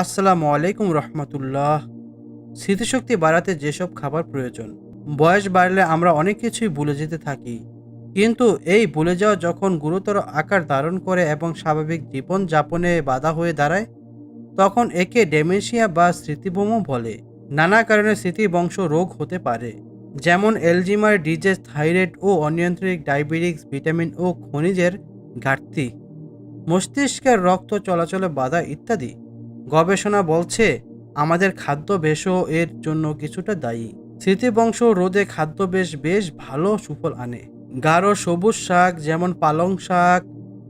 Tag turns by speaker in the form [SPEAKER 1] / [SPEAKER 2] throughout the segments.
[SPEAKER 1] আসসালামু আলাইকুম রহমতুল্লাহ। স্মৃতিশক্তি বাড়াতে যেসব খাবার প্রয়োজন, বয়স বাড়লে আমরা অনেক কিছুই ভুলে যেতে থাকি। কিন্তু এই ভুলে যাওয়া যখন গুরুতর আকার ধারণ করে এবং স্বাভাবিক জীবন যাপনে বাধা হয়ে দাঁড়ায়, তখন একে ডেমেনশিয়া বা স্মৃতিভ্রম বলে। নানা কারণে স্মৃতিবংশ রোগ হতে পারে, যেমন এলজিমার ডিজেস থাইরয়েড ও অনিয়ন্ত্রিত ডায়াবেটিক্স ভিটামিন ও খনিজের ঘাটতি, মস্তিষ্কের রক্ত চলাচলে বাধা ইত্যাদি। গবেষণা বলছে, আমাদের খাদ্যবেশও এর জন্য কিছুটা দায়ী। স্মৃতিবংশ রোদে খাদ্যবেশ বেশ বেশ ভালো সুফল আনে। গাঢ় সবুজ শাক, যেমন পালং শাক,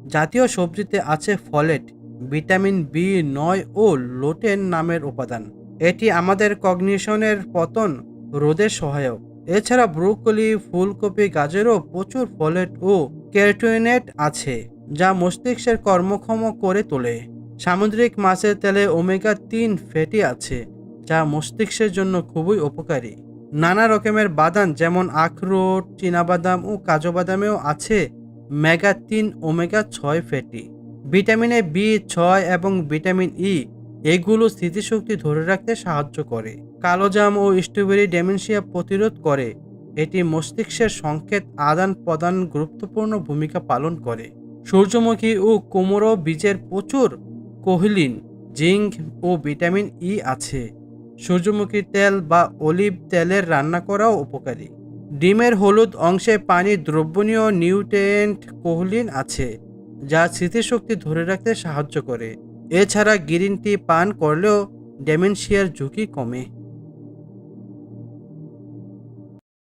[SPEAKER 1] জাতীয় সবজিতে আছে ফলেট, ভিটামিন বি নয় ও লোটেন নামের উপাদান। এটি আমাদের কগনিশনের পতন রোদে সহায়ক। এছাড়া ব্রুকলি, ফুলকপি, গাজরেও প্রচুর ফলেট ও ক্যারোটিনেট আছে, যা মস্তিষ্কের কর্মক্ষম করে তোলে। সামুদ্রিক মাছের তেলে ওমেগা তিন ফ্যাটি আছে, যা মস্তিষ্কের জন্য খুবই উপকারী। নানা রকমের বাদাম, যেমন আখরোট, চীনাবাদাম ও কাজু বাদামেও আছে মেগা তিন ওমেগা ছয় ফ্যাটি। ভিটামিন এ, বি ছয় এবং ভিটামিন ই, এগুলো স্মৃতিশক্তি ধরে রাখতে সাহায্য করে। কালোজাম ও স্ট্রবেরি ডেমেনশিয়া প্রতিরোধ করে। এটি মস্তিষ্কের সংকেত আদান প্রদান গুরুত্বপূর্ণ ভূমিকা পালন করে। সূর্যমুখী ও কোমরো বীজের প্রচুর কোহিলিন, জিঙ্ক ও ভিটামিন ই আছে। সূর্যমুখীর তেল বা অলিভ তেলের রান্না করাও উপকারী। ডিমের হলুদ অংশে পানির দ্রবণীয় নিউট্রিয়েন্ট কোহলিন আছে, যা স্মৃতিশক্তি ধরে রাখতে সাহায্য করে। এছাড়া গ্রিন টি পান করলেও ডেমেনশিয়ার ঝুঁকি কমে।